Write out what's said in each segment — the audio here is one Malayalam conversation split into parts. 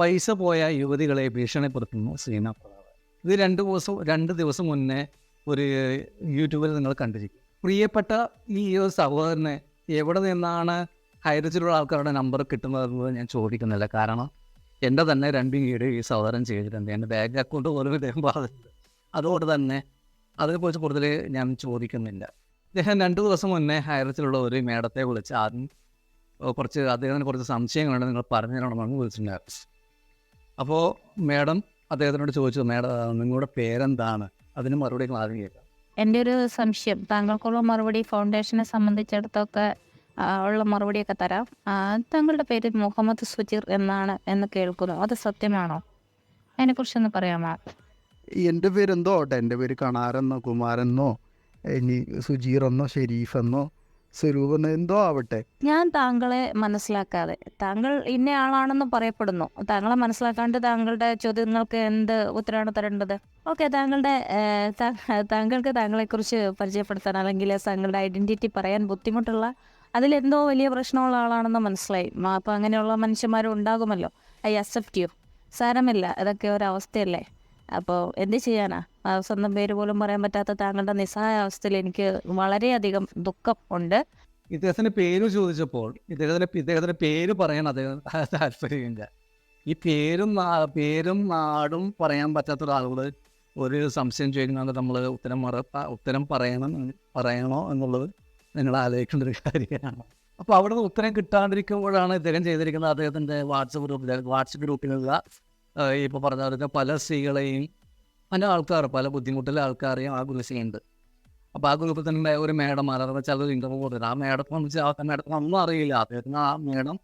പൈസ പോയ യുവതികളെ ഭീഷണിപ്പെടുത്തുന്നു സീന പ്രതാപൻ ഇത് രണ്ട് ദിവസം രണ്ട് ദിവസം മുന്നേ ഒരു യൂട്യൂബിൽ നിങ്ങൾ കണ്ടിരിക്കും. പ്രിയപ്പെട്ട ഈ ഒരു സഹോദരനെ എവിടെ നിന്നാണ് ഹൈറേജിലുള്ള ആൾക്കാരുടെ നമ്പർ കിട്ടുന്നതെന്ന് ഞാൻ ചോദിക്കുന്നില്ല. കാരണം എന്റെ തന്നെ രണ്ട് വീട് ഈ സഹോദരൻ ചെയ്തിട്ടുണ്ട്. എന്റെ ബാങ്ക് അക്കൗണ്ട് പോലും ഇദ്ദേഹം പറഞ്ഞിട്ടുണ്ട് അതുകൊണ്ട് തന്നെ അതിനെക്കുറിച്ച് കൂടുതൽ ഞാൻ ചോദിക്കുന്നില്ല. ഇദ്ദേഹം രണ്ട് ദിവസം മുന്നേ ഹൈറേജിലുള്ള ഒരു മേഡത്തെ വിളിച്ച് ആദ്യം കുറച്ച് അദ്ദേഹത്തിന് കുറച്ച് സംശയങ്ങളുണ്ട്. നിങ്ങൾ പറഞ്ഞു തരണമെന്ന് വിളിച്ചിട്ടുണ്ടായിരുന്നു. അപ്പോൾ മാഡം അദ്ദേഹത്തിനോട് ചോദിച്ചു മാഡം നിങ്ങളുടെ പേരെന്താണ്? അതിന് മറുപടി ആദ്യം കേൾക്കാം. എന്റെ ഒരു സംശയം. താങ്കൾക്കുള്ള മറുപടി ഫൗണ്ടേഷനെ സംബന്ധിച്ചിടത്തൊക്കെ ഉള്ള മറുപടിയൊക്കെ തരാം. താങ്കളുടെ പേര് മുഹമ്മദ് സുജീർ എന്നാണ് എന്ന് കേൾക്കുന്നു. അത് സത്യമാണോ? അതിനെക്കുറിച്ചൊന്ന് പറയാമോ? എന്റെ പേരെന്തോ ആട്ടെ എന്റെ പേര് കണാരെന്നോ കുമാരെന്നോ ഇനി സുജീറെന്നോ ഷെരീഫെന്നോ സ്വരൂപെന്നോ എന്തോ ആവട്ടെ. ഞാൻ താങ്കളെ മനസ്സിലാക്കാതെ താങ്കൾ ഇന്ന ആളാണെന്ന് പറയപ്പെടുന്നു. താങ്കളെ മനസ്സിലാക്കാണ്ട് താങ്കളുടെ ചോദ്യങ്ങൾക്ക് എന്ത് ഉത്തരമാണ് തരേണ്ടത്? ഓക്കെ താങ്കളുടെ താങ്കൾക്ക് താങ്കളെ താങ്കൾക്ക് താങ്കളെക്കുറിച്ച് പരിചയപ്പെടുത്താൻ അല്ലെങ്കിൽ താങ്കളുടെ ഐഡന്റിറ്റി പറയാൻ ബുദ്ധിമുട്ടുള്ള അതിലെന്തോ വലിയ പ്രശ്നമുള്ള ആളാണെന്ന് മനസ്സിലായി. അപ്പൊ അങ്ങനെയുള്ള മനുഷ്യന്മാരും ഉണ്ടാകുമല്ലോ. I accept you. സാരമില്ല ഇതൊക്കെ ഒരവസ്ഥയല്ലേ? അപ്പോൾ എന്ത് ചെയ്യാനാ? സ്വന്തം പേര് പോലും പറയാൻ പറ്റാത്ത താങ്കളുടെ നിസ്സഹായ അവസ്ഥയിൽ എനിക്ക് വളരെയധികം ദുഃഖം ഉണ്ട്. ഇദ്ദേഹത്തിന്റെ പേര് ചോദിച്ചപ്പോൾ ഇദ്ദേഹത്തിന്റെ ഇദ്ദേഹത്തിന്റെ പേര് പറയാൻ അദ്ദേഹം താല്പര്യമില്ല. ഈ പേരും പേരും നാടും പറയാൻ പറ്റാത്ത ഒരാളോട് ഒരു സംശയം ചോദിക്കുന്നത് നമ്മൾ ഉത്തരം മറ ഉത്തരം പറയണം പറയണോ എന്നുള്ളത് നിങ്ങൾ ആലോചിക്കേണ്ട ഒരു കാര്യമാണ്. അപ്പോൾ അവിടെ നിന്ന് ഉത്തരം കിട്ടാണ്ടിരിക്കുമ്പോഴാണ് ഇദ്ദേഹം ചെയ്തിരിക്കുന്നത് അദ്ദേഹത്തിന്റെ വാട്സപ്പ് ഗ്രൂപ്പിൽ വാട്സപ്പ് ഗ്രൂപ്പിലുള്ള ഇപ്പോൾ പറഞ്ഞ പല സ്ത്രീകളെയും പല ആൾക്കാർ പല ബുദ്ധിമുട്ടുള്ള ആൾക്കാരെയും ആ ഗ്രൂപ്പ് ചെയ്യുന്നുണ്ട്. അപ്പോൾ ആ ഗ്രൂപ്പിൽ തന്നെ ഒരു മേഡം അല്ലാതെ ചിലർ ഇന്റർവ്യൂ കൊടുത്തത് ആ മേഡത്തെ സംബന്ധിച്ച് ആ മേഡത്തിന് ഒന്നും അറിയില്ല. അദ്ദേഹത്തിന് ആ മേഡം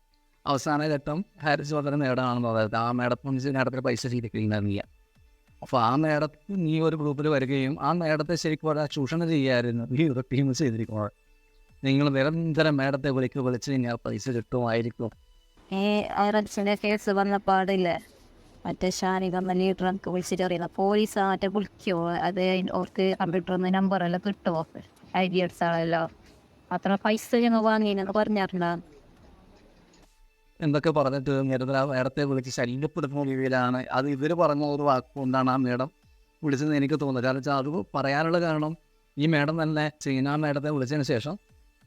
അവസാന ഘട്ടം ഹാരിസ് വളരെ മേഡമാണെന്ന് പറയുന്നത് ആ മേഡത്തെ സംബന്ധിച്ച് മേഡത്തിന് പൈസ ചെയ്തിട്ടുണ്ടായിരുന്നില്ല അപ്പോൾ ആ മേഡത്ത് നീ ഒരു ഗ്രൂപ്പിൽ വരികയും ആ മേഡത്തെ ശരിക്കും പറഞ്ഞാൽ ചൂഷണം ചെയ്യായിരുന്നു നീ ഒരു ടീം ചെയ്തിരിക്കുന്നത്. നിങ്ങൾ നിരന്തരം മേഡത്തെ വിളിക്ക് വിളിച്ച് കഴിഞ്ഞാൽ പൈസ കിട്ടുമായിരിക്കും. കേസ് വന്ന പാടില്ലേ. മറ്റേ ഷാനിക ലീഡറൊക്കെ വിളിച്ചിട്ട് അറിയുന്ന പോലീസ് മറ്റേ വിളിക്കുമോ അത് ഓർക്ക് കമ്പ്യൂട്ടറിൽ നമ്പർ എല്ലാം കിട്ടുമോ ഐ ഡി എടുത്താളല്ലോ അത്ര പൈസ ഞങ്ങൾ വാങ്ങിയെന്ന് പറഞ്ഞിട്ടുണ്ടോ എന്തൊക്കെ പറഞ്ഞിട്ട് നിരന്തരം നേരത്തെ വിളിച്ച് ശല്യപ്പെടുത്തുന്ന രീതിയിലാണ്. അത് ഇവർ പറഞ്ഞ ഒരു വാക്കുകൊണ്ടാണ് ആ മേഡം വിളിച്ചതെന്ന് എനിക്ക് തോന്നുന്നത്. കാരണം വെച്ചാൽ അത് പറയാനുള്ള കാരണം ഈ മേഡം തന്നെ ചീന മേഡത്തെ വിളിച്ചതിന് ശേഷം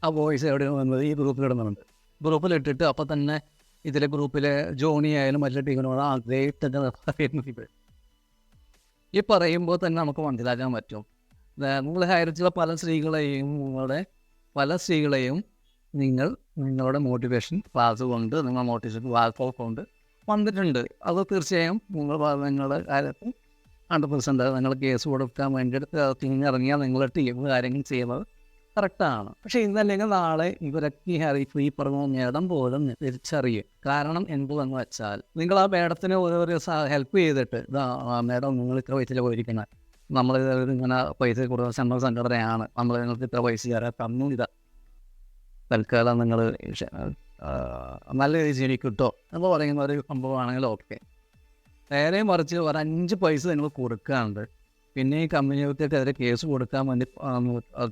ആ വോയിസ് എവിടെയാണ് വന്നത് ഈ ഗ്രൂപ്പിൽ ഇടുന്നുണ്ട്. ഗ്രൂപ്പിൽ ഇട്ടിട്ട് അപ്പം തന്നെ ഇതിലെ ഗ്രൂപ്പിലെ ജോണി ആയാലും മറ്റു ടീമിനോട് ആ ഗ്രേറ്റ് ഈ പറയുമ്പോൾ തന്നെ നമുക്ക് മനസ്സിലാക്കാൻ പറ്റും. നിങ്ങൾ ഹയർ ചെയ്ത പല സ്ത്രീകളെയും നിങ്ങളുടെ പല സ്ത്രീകളെയും നിങ്ങൾ നിങ്ങളുടെ മോട്ടിവേഷൻ ക്ലാസ് കൊണ്ട് നിങ്ങൾ മോട്ടിവേഷൻ വാക്ക് കൊണ്ട് വന്നിട്ടുണ്ട്. അത് തീർച്ചയായും നിങ്ങൾ നിങ്ങളുടെ കാര്യത്തിൽ ഹൺഡ്രഡ് പെർസെന്റ് നിങ്ങൾ കേസ് കൊടുക്കാൻ വേണ്ടിയിട്ട് ഇറങ്ങിയാൽ നിങ്ങളുടെ ടീം കാര്യങ്ങൾ ചെയ്യുന്നത് കറക്റ്റാണ്. പക്ഷെ ഇന്നല്ലെങ്കിൽ നാളെ ഇവരൊക്കെ അറിയിപ്പ് ഈ പറഞ്ഞ മേടം പോലും തിരിച്ചറിയും. കാരണം എന്തെന്ന് വെച്ചാൽ നിങ്ങൾ ആ മേഡത്തിന് ഒരു ഹെൽപ്പ് ചെയ്തിട്ട് ഇതാ മേഡം നിങ്ങൾ ഇത്ര പൈസ പോയിരിക്കുന്നത് നമ്മൾ ഇങ്ങനെ പൈസ കൊടുക്കുന്ന സെൻട്രൽ സംഘടനയാണ്. നമ്മൾ നിങ്ങൾക്ക് ഇത്ര പൈസ തരാം. തന്നു ഇതാ. തൽക്കാലം നിങ്ങൾ നല്ല രീതിയിൽ കിട്ടോ എന്ന് പറയുന്ന ഒരു സംഭവമാണെങ്കിൽ ഓക്കെ നേരെ മറിച്ച് ഒരു അഞ്ച് പൈസ നിങ്ങൾ കൊടുക്കാറുണ്ട് പിന്നെ ഈ കമ്പനികൾക്കെതിരെ കേസ് കൊടുക്കാൻ വേണ്ടി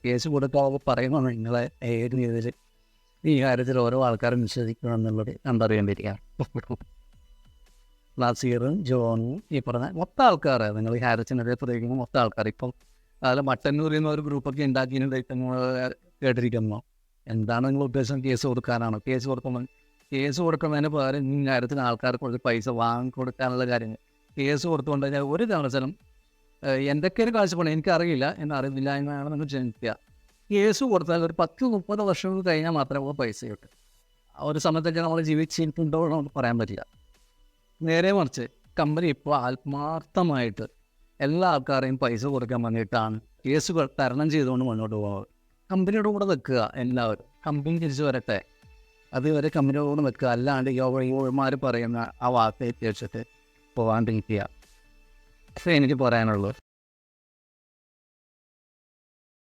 കേസ് കൊടുക്കാൻ പറയുമ്പോൾ നിങ്ങളെ ഏത് രീതിയിൽ ഈ കാര്യത്തിൽ ഓരോ ആൾക്കാരും വിശ്വസിക്കണം എന്നുള്ളത് കണ്ടറിയേണ്ടിയിരിക്കുകയാണ് നസീറും ജോണും ഈ പറഞ്ഞ മൊത്തം ആൾക്കാർ നിങ്ങൾ ഈ ഹാരച്ചിനെതിരെ പ്രതികരിക്കുന്ന മൊത്തം ആൾക്കാർ ഇപ്പം അതിൽ മട്ടന്നൂർ എന്ന ഒരു ഗ്രൂപ്പൊക്കെ ഉണ്ടാക്കിയതായിട്ട് നിങ്ങൾ കേട്ടിരിക്കുന്നു. എന്താണ് നിങ്ങൾ ഉദ്ദേശം കേസ് കൊടുക്കാനാണോ? കേസ് കൊടുക്കുമ്പോൾ കേസ് കൊടുക്കുന്നതിന് പകരം ഈ കാര്യത്തിന് ആൾക്കാർക്ക് കുറച്ച് പൈസ വാങ്ങി കൊടുക്കാനുള്ള കാര്യങ്ങൾ കേസ് കൊടുത്തുകൊണ്ട് കഴിഞ്ഞാൽ ഒരു തവണത്തിലും എന്തൊക്കെ ഒരു കാഴ്ചപ്പാട് എനിക്കറിയില്ല എന്നറിയുന്നില്ല എന്നാണ് നിങ്ങൾ ചിന്തിക്കുക. കേസ് കൊടുത്താൽ ഒരു പത്ത് മുപ്പത് വർഷം കഴിഞ്ഞാൽ മാത്രമേ പൈസ കിട്ടും ആ ഒരു സമയത്തൊക്കെ നമ്മൾ ജീവിച്ചിട്ടുണ്ടോ എന്ന് നമുക്ക് പറയാൻ പറ്റില്ല. നേരെ മറിച്ച് കമ്പനി ഇപ്പോൾ ആത്മാർത്ഥമായിട്ട് എല്ലാ ആൾക്കാരെയും പൈസ കൊടുക്കാൻ വേണ്ടിയിട്ടാണ് കേസുകൾ തരണം ചെയ്തുകൊണ്ട് മുന്നോട്ട് പോകുന്നത്. കമ്പനിയുടെ കൂടെ നിൽക്കുക എല്ലാവരും. കമ്പനി തിരിച്ചു വരട്ടെ. അതുവരെ കമ്പനിയുടെ കൂടെ നിൽക്കുക. അല്ലാണ്ട് യോഗമാർ പറയുന്ന ആ വാർത്തയെ വെച്ചിട്ട് പോകാണ്ടിരിക്കുക. എനിക്ക് പറയാനുള്ളൂ